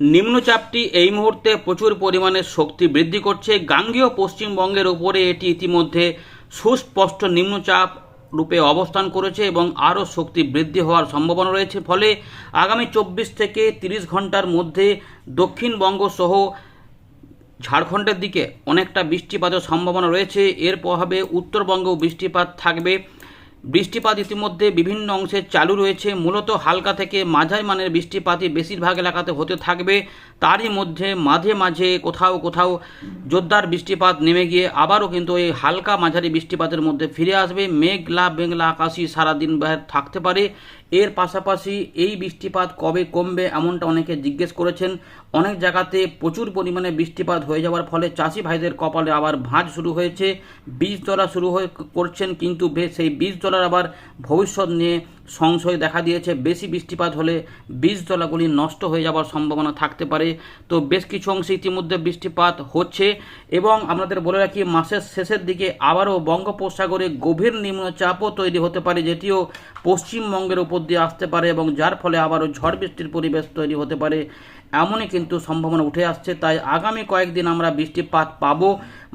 নিম্নচাপটি এই মুহূর্তে প্রচুর পরিমাণে শক্তি বৃদ্ধি করছে। গাঙ্গেয় পশ্চিমবঙ্গের উপরে এটি ইতিমধ্যে সুস্পষ্ট নিম্নচাপ রূপে অবস্থান করেছে এবং আরও শক্তি বৃদ্ধি হওয়ার সম্ভাবনা রয়েছে। ফলে আগামী চব্বিশ থেকে তিরিশ ঘণ্টার মধ্যে দক্ষিণবঙ্গ সহ ঝাড়খণ্ডের দিকে অনেকটা বৃষ্টিপাতের সম্ভাবনা রয়েছে। এর প্রভাবে উত্তরবঙ্গেও বৃষ্টিপাত থাকবে। বৃষ্টিপাত ইতিমধ্যে বিভিন্ন অংশে চালু রয়েছে। মূলত হালকা থেকে মাঝারি মানের বৃষ্টিপাতই বেশিরভাগ এলাকাতে হতে থাকবে। তারই মধ্যে মাঝে মাঝে কোথাও কোথাও জোরদার বৃষ্টিপাত নেমে গিয়ে আবারও কিন্তু এই হালকা মাঝারি বৃষ্টিপাতের মধ্যে ফিরে আসবে। মেঘলা বেংলা আকাশই সারাদিন থাকতে পারে। এর পাশাপাশি এই বৃষ্টিপাত কবে কমবে এমনটা অনেকে জিজ্ঞেস করেছেন। অনেক জায়গাতে প্রচুর পরিমাণে বৃষ্টিপাত হয়ে যাওয়ার ফলে চাষি ভাইদের কপালে আবার ভাঁজ শুরু হয়েছে। বীজ তোলা শুরু হয়ে করছেন কিন্তু সেই বীজ তোলার আবার ভবিষ্যৎ নিয়ে সংশয় দেখা দিয়েছে। বেশি বৃষ্টিপাত হলে বীজতলাগুলি নষ্ট হয়ে যাওয়ার সম্ভাবনা থাকতে পারে। তো বেশ কিছু অংশে ইতিমধ্যে বৃষ্টিপাত হচ্ছে এবং আপনাদের বলে রাখি, মাসের শেষের দিকে আবারও বঙ্গোপসাগরে গভীর নিম্নচাপও তৈরি হতে পারে, যেটিও পশ্চিমবঙ্গের উপর দিয়ে আসতে পারে এবং যার ফলে আবারও ঝড় বৃষ্টির পরিবেশ তৈরি হতে পারে। এমনই কিন্তু সম্ভাবনা উঠে আসছে। তাই আগামী কয়েকদিন আমরা বৃষ্টিপাত পাবো।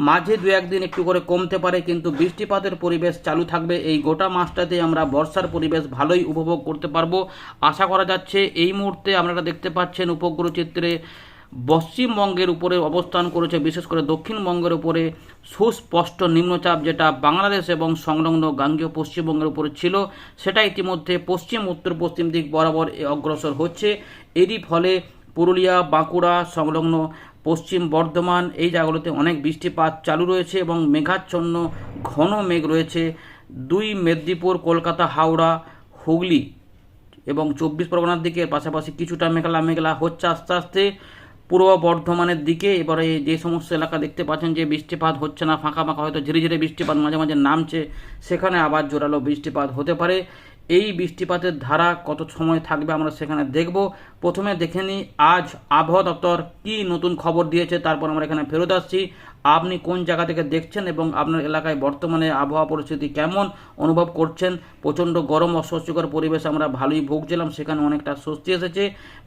মাঝে দু একদিন একটু করে কমতে পারে, কিন্তু বৃষ্টিপাতের পরিবেশ চালু থাকবে। এই গোটা মাসটাতে আমরা বর্ষার পরিবেশ ভালোই উপভোগ করতে পারব। আশা করা যাচ্ছে এই মুহূর্তে আপনারা দেখতে পাচ্ছেন উপগ্রহ চিত্রে পশ্চিমবঙ্গের উপরে অবস্থান করেছে, বিশেষ করে দক্ষিণবঙ্গের উপরে সুস্পষ্ট নিম্নচাপ যেটা বাংলাদেশ এবং সংলগ্ন গাঙ্গেয় পশ্চিমবঙ্গের উপরে ছিল। সেটা ইতিমধ্যে পশ্চিম, উত্তর, পশ্চিম দিক বরাবর অগ্রসর হচ্ছে। এরই ফলে পুরুলিয়া, বাঁকুড়া সংলগ্ন পশ্চিম বর্ধমান এই জায়গাগুলোতে অনেক বৃষ্টিপাত চালু রয়েছে এবং মেঘাচ্ছন্ন ঘন মেঘ রয়েছে। দুই মেদিনীপুর, কলকাতা, হাওড়া, হুগলি এবং চব্বিশ পরগনার দিকে। পাশাপাশি কিছুটা মেঘলা মেঘলা হচ্ছে আস্তে আস্তে পূর্ব বর্ধমানের দিকে। এবারে যে সমস্ত এলাকা দেখতে পাচ্ছেন যে বৃষ্টিপাত হচ্ছে না, ফাঁকা ফাঁকা হয়তো ধীরে ধীরে বৃষ্টিপাত মাঝে মাঝে নামছে, সেখানে আবার জোরালো বৃষ্টিপাত হতে পারে। এই বৃষ্টিপাতের ধারা কত সময় থাকবে আমরা সেখানে দেখব। প্রথমে দেখে নিই, আজ আবহাওয়া দপ্তর কী নতুন খবর দিয়েছে, তারপর আমরা এখানে ফেরত আসছি। আপনি কোন জায়গা থেকে দেখছেন এবং আপনার এলাকায় বর্তমানে আবহাওয়া পরিস্থিতি কেমন অনুভব করছেন? প্রচণ্ড গরম অস্বস্তিকর পরিবেশ আমরা ভালোই ভুগছিলাম, সেখানে অনেকটা স্বস্তি এসেছে।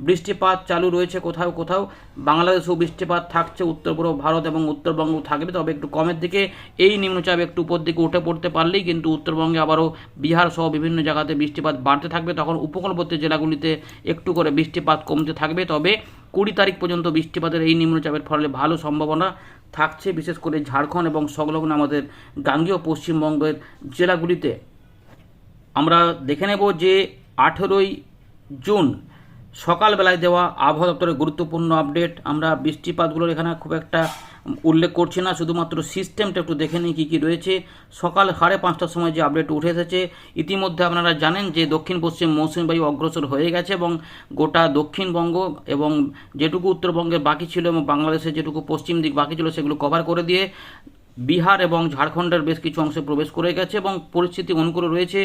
বৃষ্টিপাত চালু রয়েছে কোথাও কোথাও। বাংলাদেশেও বৃষ্টিপাত থাকছে, উত্তর পূর্ব ভারত এবং উত্তরবঙ্গ থাকবে, তবে একটু কমের দিকে এই নিম্নচাপ একটু উপর দিকে উঠে পড়তে পারলেই কিন্তু উত্তরবঙ্গে আবারও বিহার সহ বিভিন্ন জায়গাতে বৃষ্টিপাত বাড়তে থাকবে। তখন উপকূলবর্তী জেলাগুলিতে একটু করে বৃষ্টিপাত কমতে থাকবে, তবে কুড়ি তারিখ পর্যন্ত বৃষ্টিপাতের এই নিম্নচাপের ফলে ভালো সম্ভাবনা থাকছে, বিশেষ করে ঝাড়খণ্ড এবং সংলগ্ন আমাদের গাঙ্গীয় পশ্চিমবঙ্গের জেলাগুলিতে। আমরা দেখে নেব যে আঠেরোই জুন সকালবেলায় দেওয়া আবহাওয়া দপ্তরের গুরুত্বপূর্ণ আপডেট। আমরা বৃষ্টিপাতগুলোর এখানে খুব একটা উল্লেখ করছি না, শুধুমাত্র সিস্টেমটা একটু দেখে নিই কী কী রয়েছে। সকাল সাড়ে পাঁচটার সময় যে আপডেট উঠে এসেছে, ইতিমধ্যে আপনারা জানেন যে দক্ষিণ পশ্চিম মৌসুমী বায়ু অগ্রসর হয়ে গেছে এবং গোটা দক্ষিণবঙ্গ এবং যেটুকু উত্তরবঙ্গের বাকি ছিল এবং বাংলাদেশের যেটুকু পশ্চিম দিক বাকি ছিল সেগুলো কভার করে দিয়ে বিহার এবং ঝাড়খণ্ডের বেশ কিছু অংশে প্রবেশ করে গেছে এবং পরিস্থিতি অনুকূল রয়েছে।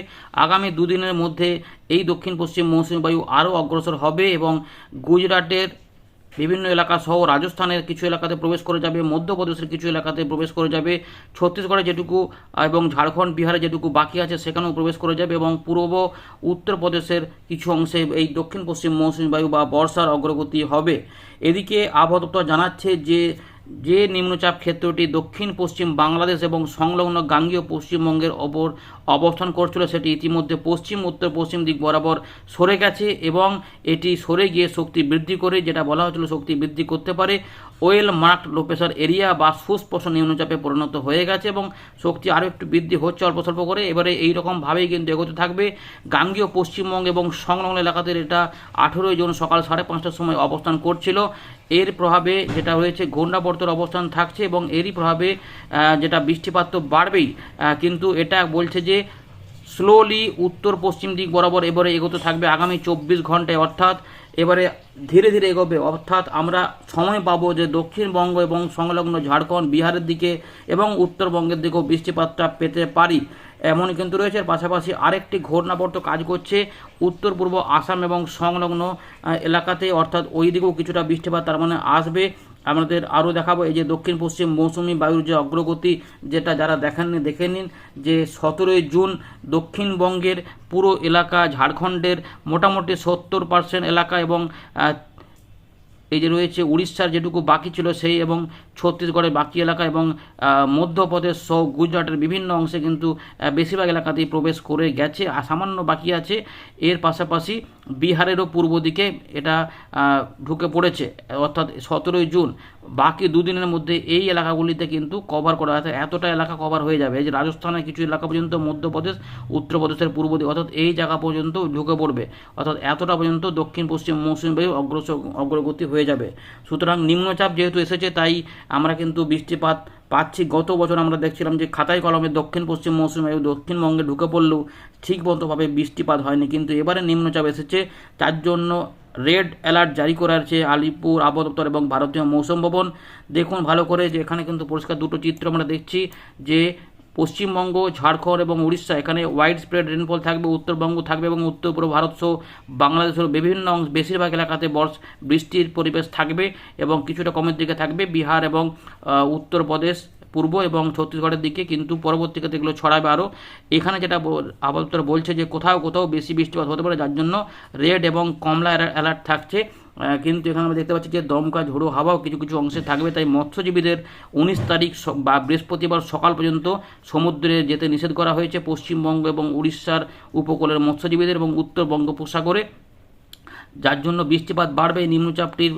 আগামী দুদিনের মধ্যে এই দক্ষিণ পশ্চিম মৌসুমী বায়ু আরও অগ্রসর হবে এবং গুজরাটের বিভিন্ন এলাকা সহ রাজস্থানের কিছু এলাকাতে প্রবেশ করে যাবে, মধ্যপ্রদেশের কিছু এলাকাতে প্রবেশ করে যাবে, ছত্তিশগড়ে যেটুকু, এবং ঝাড়খণ্ড, বিহারে যেটুকু বাকি আছে সেখানেও প্রবেশ করে যাবে, এবং পূর্ব উত্তরপ্রদেশের কিছু অংশে এই দক্ষিণ পশ্চিম মৌসুমী বায়ু বা বর্ষার অগ্রগতি হবে। এদিকে আবহাওয়া দপ্তর জানাচ্ছে যে যে নিম্নচাপ ক্ষেত্রটি দক্ষিণ, পশ্চিম বাংলাদেশ এবং সংলগ্ন গাঙ্গীয় পশ্চিমবঙ্গের ওপর অবস্থান করছিল, সেটি ইতিমধ্যে পশ্চিম, উত্তর, পশ্চিম দিক বরাবর সরে গেছে এবং এটি সরে গিয়ে শক্তি বৃদ্ধি করে, যেটা বলা হয়েছিল শক্তি বৃদ্ধি করতে পারে। Well marked low pressure area বা সুস্পষ্ট নিম্নচাপে পরিণত হয়ে গেছে এবং শক্তি আরও একটু বৃদ্ধি হচ্ছে অল্প স্বল্প করে। এবারে এই রকমভাবেই কিন্তু এগোতে থাকবে। গাঙ্গীয় পশ্চিমবঙ্গ এবং সংলগ্ন এলাকাতে এটা আঠেরোই জুন সকাল সাড়ে পাঁচটার সময় অবস্থান করছিল। এর প্রভাবে যেটা হয়েছে, ঘূর্ণাবর্তের অবস্থান থাকছে এবং এরই প্রভাবে যেটা বৃষ্টিপাত তো বাড়বেই। কিন্তু এটা বলছে যে স্লোলি উত্তর পশ্চিম দিক বরাবর এবারে এগোতে থাকবে আগামী চব্বিশ ঘন্টায়। অর্থাৎ এবারে ধীরে ধীরে এগোবে। অর্থাৎ আমরা সময় পাবো যে দক্ষিণবঙ্গ এবং সংলগ্ন ঝাড়খণ্ড, বিহারের দিকে এবং উত্তরবঙ্গের দিকেও বৃষ্টিপাতটা পেতে পারি। এমন কিন্তু রয়েছে। পাশাপাশি আরেকটি ঘূর্ণাবর্ত কাজ করছে উত্তর, পূর্ব আসাম এবং সংলগ্ন এলাকাতে। অর্থাৎ ওই দিকেও কিছুটা বৃষ্টিপাত তার মানে আসবে। আমাদের আরও দেখাবো, এই যে দক্ষিণ পশ্চিম মৌসুমি বায়ুর যে অগ্রগতি, যেটা যারা দেখেননি, দেখে নিন যে সতেরোই জুন দক্ষিণবঙ্গের পুরো এলাকা, ঝাড়খণ্ডের মোটামুটি সত্তর পার্সেন্ট এলাকা এবং এই যে রয়েছে উড়িষ্যার যেটুকু বাকি ছিল সেই এবং ছত্তিশগড়ের বাকি এলাকা এবং মধ্যপ্রদেশ সহ গুজরাটের বিভিন্ন অংশে কিন্তু বেশিরভাগ এলাকাতেই প্রবেশ করে গেছে। আর সামান্য বাকি আছে, এর পাশাপাশি বিহারেরও পূর্ব দিকে এটা ঢুকে পড়েছে, অর্থাৎ সতেরোই জুন। বাকি দুদিনের মধ্যে এই এলাকাগুলিতে কিন্তু কভার করা আছে এতটা এলাকা কভার হয়ে যাবে, এই যে রাজস্থানের কিছু এলাকা পর্যন্ত, মধ্যপ্রদেশ, উত্তরপ্রদেশের পূর্ব দিকে, অর্থাৎ এই জায়গা পর্যন্ত ঢুকে পড়বে। অর্থাৎ এতটা পর্যন্ত দক্ষিণ পশ্চিম মৌসুমী বায়ু অগ্রসর অগ্রগতি হয়ে যাবে। সুতরাং নিম্নচাপ যেহেতু এসেছে, তাই আমরা কিন্তু বৃষ্টিপাত পাচ্ছি। গত বছর আমরা দেখছিলাম যে খাতায় কলমে দক্ষিণ পশ্চিম মৌসুমী বায়ু দক্ষিণবঙ্গে ঢুকে পড়লেও ঠিক মতোভাবে বৃষ্টিপাত হয়নি। কিন্তু এবারে নিম্নচাপ এসেছে। তার জন্য রেড অ্যালার্ট জারি করা আছে আলিপুর, আবহাওয়া দপ্তর এবং ভারতীয় মৌসুম ভবন। দেখুন ভালো করে যে এখানে কিন্তু পরিষ্কার দুটো চিত্র আমরা দেখছি যে পশ্চিমবঙ্গ, ঝাড়খণ্ড এবং উড়িষ্যা। এখানে ওয়াইড স্প্রেড রেনফল থাকবে, উত্তরবঙ্গ থাকবে এবং উত্তর, পূর্ব ভারত সহ বাংলাদেশের বিভিন্ন অংশ, বেশিরভাগ এলাকাতে বর্ষ, বৃষ্টির পরিবেশ থাকবে এবং কিছুটা কমের দিকে থাকবে। বিহার এবং উত্তরপ্রদেশ, পূর্ব এবং ছত্তিশগড়ের দিকে কিন্তু পরবর্তীকালে এগুলো ছড়াবে আরও। এখানে যেটা আপাতত বলছে যে কোথাও কোথাও বেশি বৃষ্টিপাত হতে পারে, যার জন্য রেড এবং কমলা অ্যালার্ট থাকছে। কিন্তু এখানে আমরা দেখতে পাচ্ছি যে দমকা, ঝোড়ো হাওয়াও কিছু কিছু অংশে থাকবে। তাই মৎস্যজীবীদের উনিশ তারিখ বা বৃহস্পতিবার সকাল পর্যন্ত সমুদ্রে যেতে নিষেধ করা হয়েছে। পশ্চিমবঙ্গ এবং উড়িষ্যার উপকূলের মৎস্যজীবীদের এবং উত্তর বঙ্গোপসাগরে। যার জন্য বৃষ্টিপাত বাড়বে, নিম্নচাপটির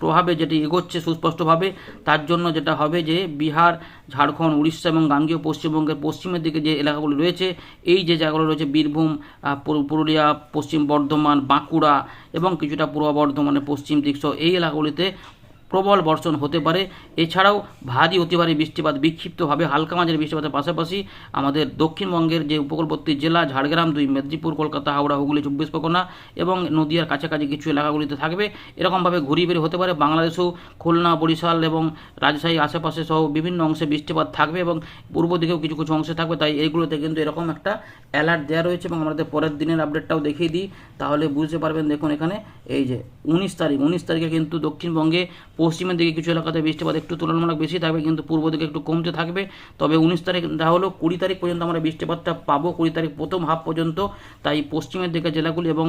প্রভাবে যেটি এগোচ্ছে সুস্পষ্টভাবে, তার জন্য যেটা হবে যে বিহার, ঝাড়খণ্ড, উড়িষ্যা এবং গাঙ্গীয় পশ্চিমবঙ্গের পশ্চিমের দিকে যে এলাকাগুলি রয়েছে, এই যে জায়গাগুলো রয়েছে, বীরভূম পুরুলিয়া, পশ্চিম বর্ধমান, বাঁকুড়া এবং কিছুটা পূর্ব বর্ধমানের পশ্চিম দিক সহ এই এলাকাগুলিতে প্রবল বর্ষণ হতে পারে। এছাড়াও ভারী অতি ভারী বৃষ্টিপাত বিক্ষিপ্তভাবে হালকা মাঝারি বৃষ্টিপাতের পাশাপাশি আমাদের দক্ষিণবঙ্গের যে উপকূলবর্তী জেলা, ঝাড়গ্রাম দুই, মেদিনীপুর, কলকাতা, হাওড়া, হুগলি, চব্বিশ পরগনা এবং নদীয়ার কাছাকাছি কিছু এলাকাগুলিতে থাকবে। এরকমভাবে ঘুরিয়ে বেরিয়ে হতে পারে। বাংলাদেশেও খুলনা, বরিশাল এবং রাজশাহী আশেপাশে সহ বিভিন্ন অংশে বৃষ্টিপাত থাকবে এবং পূর্ব দিকেও কিছু কিছু অংশে থাকবে। তাই এইগুলোতে কিন্তু এরকম একটা অ্যালার্ট দেওয়া রয়েছে এবং আমাদের পরের দিনের আপডেটটাও দেখিয়ে দিই। তাহলে বুঝতে পারবেন দেখুন এখানে এই যে উনিশ তারিখ, উনিশ তারিখে কিন্তু দক্ষিণবঙ্গে পশ্চিমের দিকে কিছু এলাকাতে বৃষ্টিপাত একটু তুলনামূলক বেশি থাকবে, কিন্তু পূর্ব দিকে একটু কমতে থাকবে। তবে উনিশ তারিখ যা হলো কুড়ি তারিখ পর্যন্ত আমরা বৃষ্টিপাতটা পাবো, কুড়ি তারিখ প্রথম হাফ পর্যন্ত। তাই পশ্চিমের দিকে জেলাগুলি এবং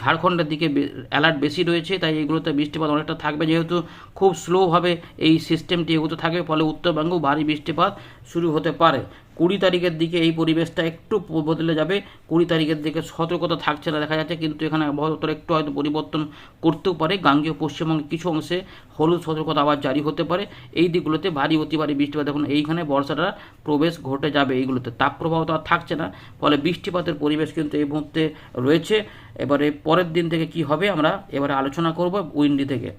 ঝাড়খণ্ডের দিকে অ্যালার্ট বেশি রয়েছে, তাই এগুলোতে বৃষ্টিপাত অনেকটা থাকবে। যেহেতু খুব স্লোভাবে এই সিস্টেমটি এগোতে থাকবে, ফলে উত্তরবঙ্গেও ভারী বৃষ্টিপাত শুরু হতে পারে। কুড়ি তারিখের দিকে এই পরিবেশটা একটু বদলে যাবে। কুড়ি তারিখের দিকে সতর্কতা থাকছে না দেখা যাচ্ছে, কিন্তু এখানে আবহাওয়া একটু হয়তো পরিবর্তন করতেও পারে। গাঙ্গেয় পশ্চিমবঙ্গের কিছু অংশে হলুদ সতর্কতা আবার জারি হতে পারে। এই দিকগুলোতে ভারী, অতি ভারী বৃষ্টিপাত এখন এইখানে বর্ষাটা প্রবেশ ঘটে যাবে এইগুলোতে। তাপপ্রবাহ তো আর থাকছে না, ফলে বৃষ্টিপাতের পরিবেশ কিন্তু এই মুহূর্তে রয়েছে। এবারে পরের দিন থেকে কি হবে আমরা এবারে আলোচনা করব উইন্ডি থেকে।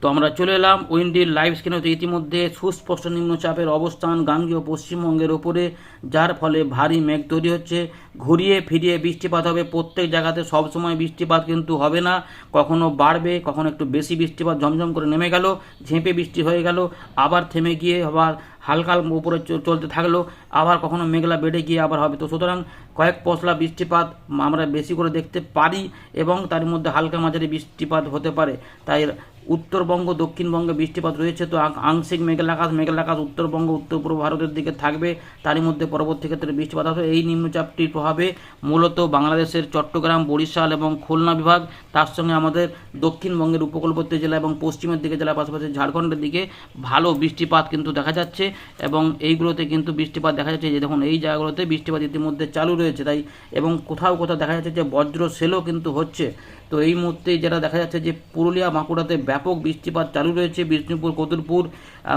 তো আমরা চলে এলাম উইন্ডির লাইভ স্ক্রিনে তো ইতিমধ্যে সুস্পষ্ট নিম্নচাপের অবস্থান গাঙ্গীয় পশ্চিমবঙ্গের ওপরে, যার ফলে ভারী মেঘ তৈরি হচ্ছে। ঘুরিয়ে ফিরিয়ে বৃষ্টিপাত হবে। প্রত্যেক জায়গাতে সবসময় বৃষ্টিপাত কিন্তু হবে না। কখনো বাড়বে, কখনো একটু বেশি বৃষ্টিপাত ঝমঝম করে নেমে গেল, ঝেঁপে বৃষ্টি হয়ে গেল, আবার থেমে গিয়ে আবার হালকা উপরে চলতে থাকল, আবার কখনো মেঘলা বেড়ে গিয়ে আবার হবে। তো সুতরাং কয়েক পশলা বৃষ্টিপাত আমরা বেশি করে দেখতে পারি এবং তার মধ্যে হালকা মাঝারি বৃষ্টিপাত হতে পারে। তাই উত্তরবঙ্গ, দক্ষিণবঙ্গে বৃষ্টিপাত রয়েছে, তো আংশিক মেঘলাকাশ মেঘলাকাশ উত্তরবঙ্গ উত্তর পূর্ব ভারতের দিকে থাকবে। তারই মধ্যে পরবর্তী ক্ষেত্রে বৃষ্টিপাত হবে। এই নিম্নচাপটির প্রভাবে মূলত বাংলাদেশের চট্টগ্রাম, বরিশাল এবং খুলনা বিভাগ, তার সঙ্গে আমাদের দক্ষিণবঙ্গের উপকূলবর্তী জেলা এবং পশ্চিমের দিকে জেলা পাশাপাশি ঝাড়খণ্ডের দিকে ভালো বৃষ্টিপাত কিন্তু দেখা যাচ্ছে এবং এইগুলোতে কিন্তু বৃষ্টিপাত দেখা যাচ্ছে যে দেখুন, এই জায়গাগুলোতে বৃষ্টিপাত ইতিমধ্যে চালু রয়েছে। তাই এবং কোথাও কোথাও দেখা যাচ্ছে যে বজ্র সেলও কিন্তু হচ্ছে। তো এই মুহূর্তে যেটা দেখা যাচ্ছে যে পুরুলিয়া বাঁকুড়াতে ব্যাপক বৃষ্টিপাত চালু রয়েছে, বিষ্ণুপুর, কতুলপুর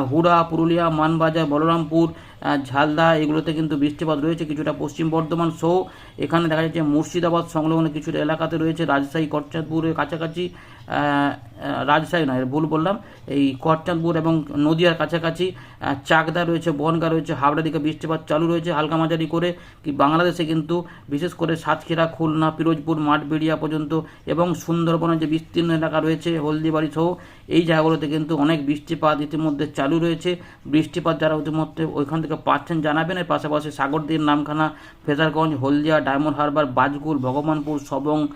হুড়া, পুরুলিয়া, মানবাজার, বলরামপুর ঝালদা, এগুলোতে কিন্তু বৃষ্টিপাত রয়েছে কিছুটা পশ্চিম বর্ধমান সহ। এখানে দেখা যাচ্ছে মুর্শিদাবাদ সংলগ্ন কিছুটা এলাকাতে রয়েছে, রাজশাহী কটচাঁদপুরের কাছাকাছি রাজশাহী নয়, ভুল বললাম। এই করচাঁদপুর এবং নদিয়ার কাছাকাছি চাকদা রয়েছে, বনগা রয়েছে, হাওড়া দিকে বৃষ্টিপাত চালু রয়েছে, হালকা মাঝারি করে। কি বাংলাদেশে কিন্তু বিশেষ করে সাতক্ষীরা, খুলনা, পিরোজপুর, মাঠবেড়িয়া পর্যন্ত এবং সুন্দরবনের যে বিস্তীর্ণ এলাকা রয়েছে, হলদিবাড়ি সহ এই জায়গাগুলোতে কিন্তু অনেক বৃষ্টিপাত ইতিমধ্যে চালু রয়েছে। বৃষ্টিপাত যারা ইতিমধ্যে ওইখান থেকে পাচ্ছেন জানাবেন। এর পাশাপাশি সাগরদ্বীপ নামখানা, ফেজারগঞ্জ, হলদিয়া, ডায়মন্ড হারবার বাজগুল ভগবানপুর, সবং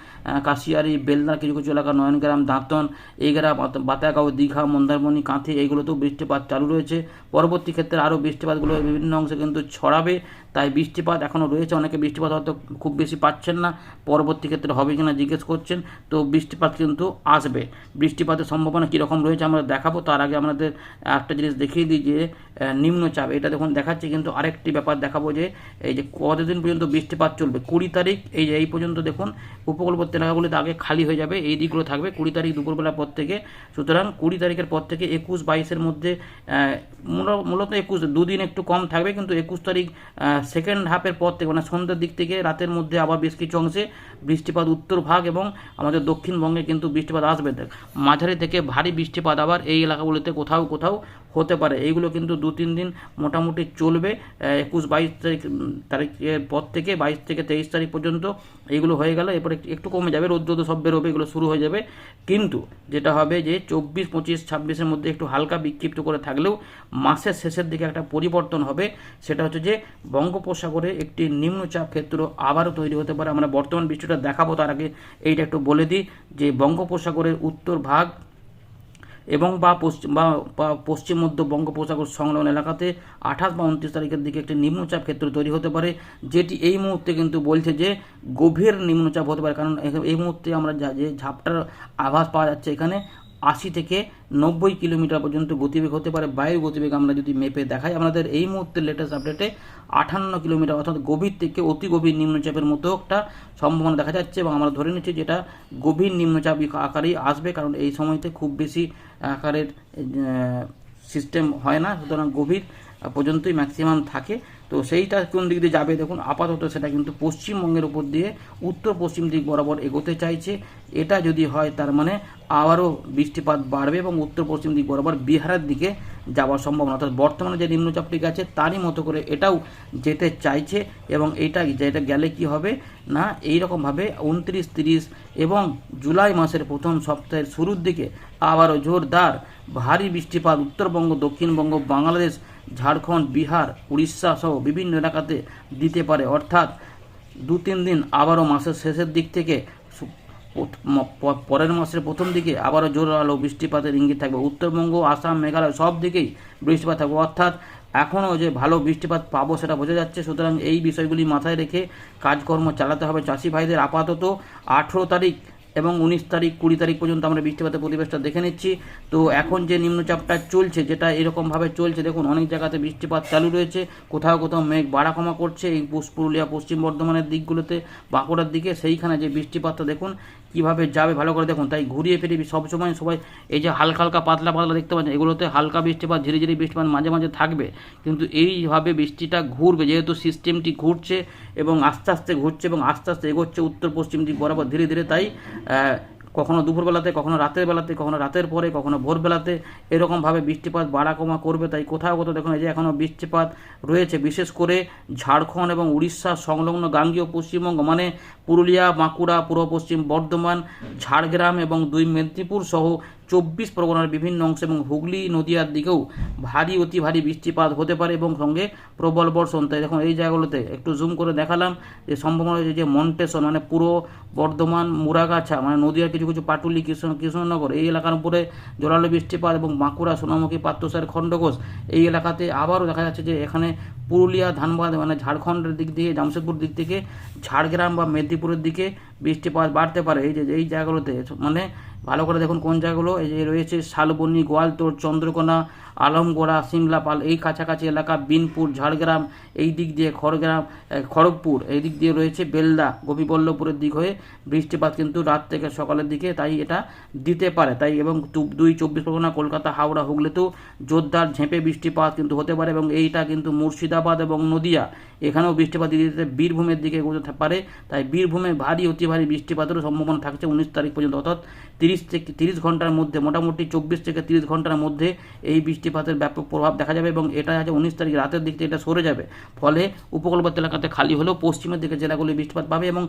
কাশিয়ারি, বেলদা কিছু কিছু এলাকা, নয়নগ্রাম, দাঁতন এইগ্রা বাত- বাতাগাঁও, দীঘা, মন্দারমণি, কাঁথি এইগুলোতেও বৃষ্টিপাত চালু রয়েছে। পরবর্তী ক্ষেত্রে আরও বৃষ্টিপাতগুলো বিভিন্ন অংশে কিন্তু ছড়াবে। তাই বৃষ্টিপাত এখনও রয়েছে। অনেকে বৃষ্টিপাত হয়তো খুব বেশি পাচ্ছেন না। পরবর্তী ক্ষেত্রে হবে কিনা জিজ্ঞেস করছেন। তো বৃষ্টিপাত কিন্তু আসবে। বৃষ্টিপাতের সম্ভাবনা কীরকম? রয়েছে, আমরা দেখাবো। তার আগে আমাদের একটা জিনিস দেখিয়ে দিই যে নিম্নচাপ। এটা দেখুন, দেখাচ্ছি কিন্তু আরেকটি ব্যাপার দেখাবো যে, এই যে কতদিন পর্যন্ত বৃষ্টিপাত চলবে? কুড়ি তারিখ, এই যে, এই পর্যন্ত দেখুন, উপকূলবর্তী এলাকাগুলিতে আগে খালি হয়ে যাবে, এই দিকগুলো থাকবে। কুড়ি তারিখ দুপুরবেলার পর থেকে, সুতরাং কুড়ি তারিখের পর থেকে একুশ বাইশের মধ্যে মূলত একুশ, দুদিন একটু কম থাকবে, কিন্তু একুশ তারিখ সেকেন্ড হাফের পর থেকে মানে সন্ধ্যের দিক থেকে রাতের মধ্যে আবার বেশ কিছু অংশে বৃষ্টিপাত উত্তর ভাগ এবং আমাদের দক্ষিণবঙ্গে কিন্তু বৃষ্টিপাত আসবে। মাঝারি থেকে ভারী বৃষ্টিপাত আবার এই এলাকাগুলিতে কোথাও কোথাও হতে পারে। এইগুলো কিন্তু দু তিন দিন মোটামুটি চলবে। একুশ বাইশ তারিখ তারিখের পর থেকে, বাইশ থেকে তেইশ তারিখ পর্যন্ত এইগুলো হয়ে গেল। এরপরে একটু- কমে যাবে, রোদ্র সব বেরোবে, এগুলো শুরু হয়ে যাবে। কিন্তু যেটা হবে যে চব্বিশ, পঁচিশ, ছাব্বিশের মধ্যে একটু হালকা বিক্ষিপ্ত করে থাকলেও মাসের শেষের দিকে একটা পরিবর্তন হবে। সেটা হচ্ছে যে বঙ্গোপসাগরে একটি নিম্নচাপ ক্ষেত্র আবারও তৈরি হতে পারে। আমরা বর্তমান বৃষ্টিটা দেখাবো তার আগে এইটা একটু বলে দিই যে বঙ্গোপসাগরের উত্তর ভাগ এবং বা পশ্চিম বা পশ্চিম মধ্য বঙ্গোপসাগর সংলগ্ন এলাকাতে আঠাশ বা উনত্রিশ তারিখের দিকে একটি নিম্নচাপ ক্ষেত্র তৈরি হতে পারে, যেটি এই মুহূর্তে কিন্তু বলছে যে গভীর নিম্নচাপ হতে পারে। কারণ এই মুহূর্তে আমরা যে ঝাপটার আভাস পাওয়া যাচ্ছে এখানে আশি থেকে নব্বই কিলোমিটার পর্যন্ত গতিবেগ হতে পারে। বায়ুর গতিবেগ আমরা যদি মেপে দেখাই, আমাদের এই মুহূর্তে লেটেস্ট আপডেটে আটান্ন কিলোমিটার, অর্থাৎ গভীর থেকে অতি গভীর নিম্নচাপের মতো একটা সম্ভাবনা দেখা যাচ্ছে এবং আমরা ধরে নিচ্ছি যেটা গভীর নিম্নচাপ আকারেই আসবে, কারণ এই সময়তে খুব বেশি আকারের সিস্টেম হয় না। সুতরাং গভীর পর্যন্তই ম্যাক্সিমাম থাকে। তো সেইটা কোন দিক দিয়ে যাবে দেখুন, আপাতত সেটা কিন্তু পশ্চিমবঙ্গের উপর দিয়ে উত্তর পশ্চিম দিক বরাবর এগোতে চাইছে। এটা যদি হয় তার মানে আবারও বৃষ্টিপাত বাড়বে এবং উত্তর পশ্চিম দিক বরাবর বিহারের দিকে যাওয়ার সম্ভাবনা। অর্থাৎ বর্তমানে যে নিম্নচাপটি গেছে তারই মতো করে এটাও যেতে চাইছে এবং এটা যেটা গেলে কি হবে না, এইরকমভাবে উনত্রিশ তিরিশ এবং জুলাই মাসের প্রথম সপ্তাহের শুরুর দিকে আবারও জোরদার ভারী বৃষ্টিপাত উত্তরবঙ্গ, দক্ষিণবঙ্গ, বাংলাদেশ ঝাড়খণ্ড, বিহার, উড়িষ্যা সহ বিভিন্ন এলাকাতে দিতে পারে। অর্থাৎ দু তিন দিন আবারও মাসের শেষের দিক থেকে পরের মাসের প্রথম দিকে আবারও জোর আলো বৃষ্টিপাতের ইঙ্গিত থাকবে। উত্তরবঙ্গ, আসাম, মেঘালয় সব দিকেই বৃষ্টিপাত থাকবে। অর্থাৎ এখনও যে ভালো বৃষ্টিপাত পাবো সেটা বোঝা যাচ্ছে। সুতরাং এই বিষয়গুলি মাথায় রেখে কাজকর্ম চালাতে হবে। চাষি ভাইদের আপাতত আঠেরো তারিখ এবং উনিশ তারিখ, কুড়ি তারিখ পর্যন্ত আমরা বৃষ্টিপাতের পরিবেশটা দেখে নিচ্ছি। তো এখন যে নিম্নচাপটা চলছে, যেটা এরকমভাবে চলছে, দেখুন, অনেক জায়গাতে বৃষ্টিপাত চালু রয়েছে। কোথাও কোথাও মেঘ বাড়া কমা করছে। এই পুরুলিয়া, পশ্চিম বর্ধমানের দিকগুলোতে, বাঁকুড়ার দিকে সেইখানে যে বৃষ্টিপাতটা, দেখুন কীভাবে যাবে ভালো করে দেখুন, তাই ঘুরিয়ে ফিরিয়ে সবসময় সবাই এই যে হালকা হালকা পাতলা পাতলা দেখতে পাচ্ছেন, এগুলোতে হালকা বৃষ্টিপাত ধীরে ধীরে বৃষ্টিপাত মাঝে মাঝে থাকবে, কিন্তু এইভাবে বৃষ্টিটা ঘুরবে, যেহেতু সিস্টেমটি ঘুরছে এবং আস্তে আস্তে ঘুরছে এবং আস্তে আস্তে এগোচ্ছে উত্তর পশ্চিম দিক বরাবর ধীরে ধীরে, তাই কখনো দুপুরবেলাতে, কখনো রাতের বেলাতে কখনো রাতের পরে, কখনো ভোরবেলাতে। এরকমভাবে বৃষ্টিপাত বাড়া কমা করবে, তাই কোথাও কোথাও দেখুন, এই যে এখনও বৃষ্টিপাত রয়েছে, বিশেষ করে ঝাড়খণ্ড এবং উড়িষ্যা সংলগ্ন গাঙ্গীয় পশ্চিমবঙ্গ মানে পুরুলিয়া, বাঁকুড়া, পূর্ব পশ্চিম বর্ধমান, ঝাড়গ্রাম এবং দুই মেদিনীপুর সহ চব্বিশ পরগনার বিভিন্ন অংশ এবং হুগলি নদিয়ার দিকেও ভারী, অতি ভারী বৃষ্টিপাত হতে পারে এবং সঙ্গে প্রবল বর্ষণ। তাই দেখুন, এই জায়গাগুলোতে একটু জুম করে দেখালাম যে সম্ভাবনা রয়েছে যে মন্টেশন মানে পুরো বর্ধমান, মুরাগাছা মানে নদিয়ার কিছু কিছু পাটুলি, কৃষ্ণ, কৃষ্ণনগর, এই এলাকার উপরে জোরালো বৃষ্টিপাত এবং বাঁকুড়া, সোনামুখী পাত্রসার খণ্ডঘোষ এই এলাকাতে আবারও দেখা যাচ্ছে যে এখানে পুরুলিয়া, ধানবাদ মানে ঝাড়খণ্ডের দিক থেকে, জামশেদপুর দিক থেকে, ঝাড়গ্রাম বা মেদিনীপুরের দিকে বৃষ্টিপাত বাড়তে পারে। এই যে, এই জায়গাগুলোতে মানে ভালো করে দেখুন কোন জায়গাগুলো এই যে রয়েছে শালবনি গোয়ালতোড় চন্দ্রকোনা আলমগোড়া, সিমলাপাল, এই কাছাকাছি এলাকা, বিনপুর, ঝাড়গ্রাম, এই দিক দিয়ে খড়গ্রাম খড়গপুর, এই দিক দিয়ে রয়েছে বেলদা, গোপীবল্লভপুরের দিক হয়ে বৃষ্টিপাত কিন্তু রাত থেকে সকালের দিকে তাই এটা দিতে পারে। তাই এবং দুই, চব্বিশ পরগনা, কলকাতা, হাওড়া, হুগলিতেও জোরদার ঝেঁপে বৃষ্টিপাত কিন্তু হতে পারে এবং এইটা কিন্তু মুর্শিদাবাদ এবং নদিয়া, এখানেও বৃষ্টিপাত দিতে বীরভূমের দিকে এগোতে পারে। তাই বীরভূমে ভারী, অতি ভারী বৃষ্টিপাতেরও সম্ভাবনা থাকছে উনিশ তারিখ পর্যন্ত। অর্থাৎ তিরিশ থেকে তিরিশ ঘণ্টার মধ্যে, মোটামুটি চব্বিশ থেকে তিরিশ ঘণ্টার মধ্যে এই বৃষ্টিপাতের ব্যাপক প্রভাব দেখা যাবে এবং এটা আছে উনিশ তারিখ রাতের দিক থেকে এটা সরে যাবে। ফলে উপকূলবর্তী এলাকাতে খালি হলেও পশ্চিমের দিকে জেলাগুলি বৃষ্টিপাত পাবে এবং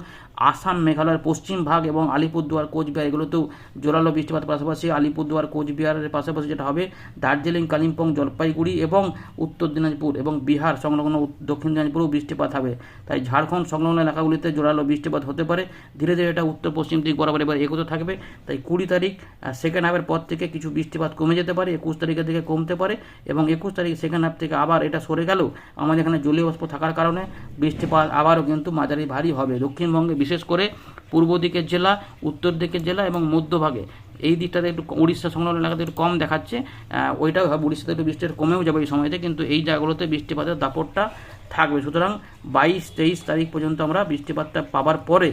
আসাম, মেঘালয়ের পশ্চিম ভাগ এবং আলিপুরদুয়ার, কোচবিহার এগুলোতেও জোরালো বৃষ্টিপাতের পাশাপাশি আলিপুরদুয়ার, কোচবিহারের পাশাপাশি যেটা হবে দার্জিলিং, কালিম্পং, জলপাইগুড়ি এবং উত্তর দিনাজপুর এবং বিহার সংলগ্ন দক্ষিণ দিনাজপুরেও বৃষ্টিপাত হবে। তাই ঝাড়খণ্ড সংলগ্ন এলাকাগুলিতে জোরালো বৃষ্টিপাত হতে পারে। ধীরে ধীরে এটা উত্তর পশ্চিম দিক বরাবর এবার এগোতে থাকবে। তাই কুড়ি তারিখ সেকেন্ড হাফের পর থেকে কিছু বৃষ্টিপাত কমে যেতে পারে। একুশ তারিখের দিকে কমতে কমতে পারে এবং একুশ তারিখ সেকেন্ড হাফ থেকে আবার এটা সরে গেলেও আমাদের এখানে জলীয় বাষ্প থাকার কারণে বৃষ্টিপাত আবারও কিন্তু মাঝারি ভারী হবে। দক্ষিণবঙ্গে বিশেষ করে পূর্ব দিকের জেলা, উত্তর দিকের জেলা এবং মধ্যভাগে এই দিকটাতে একটু উড়িষ্যা সংলগ্ন এলাকাতে একটু কম দেখাচ্ছে। ওইটাও উড়িষ্যাতে একটু বৃষ্টির কমেও যাবে এই সময়তে, কিন্তু এই জায়গাগুলোতে বৃষ্টিপাতের দাপটটা থাকবে। সুতরাং বাইশ তেইশ তারিখ পর্যন্ত আমরা বৃষ্টিপাতটা পাবার পরে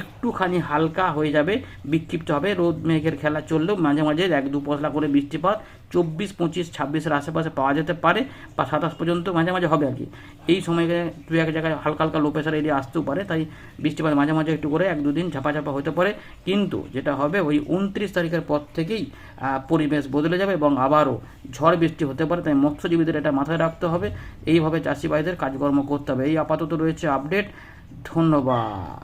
একটুখানি হালকা হয়ে যাবে, বিক্ষিপ্ত হবে। রোদ মেঘের খেলা চললেও মাঝে মাঝে এক দু পশলা করে বৃষ্টিপাত চব্বিশ, পঁচিশ, ছাব্বিশের আশেপাশে পাওয়া যেতে পারে বা সাতাশ পর্যন্ত মাঝে মাঝে হবে আর কি। এই সময় দু এক জায়গায় হালকা হালকা লো প্রেশার এরিয়া আসতেও পারে, তাই বৃষ্টিপাত মাঝে মাঝে একটু করে এক দুদিন ঝাপা ঝাপা হতে পারে। কিন্তু যেটা হবে, ওই উনত্রিশ তারিখের পর থেকেই পরিবেশ বদলে যাবে এবং আবারও ঝড় বৃষ্টি হতে পারে, তাই মৎস্যজীবীদের এটা মাথায় রাখতে হবে। এইভাবে চাষি ভাইদের কাজকর্ম করতে হবে। এই আপাতত রয়েছে আপডেট ধন্যবাদ।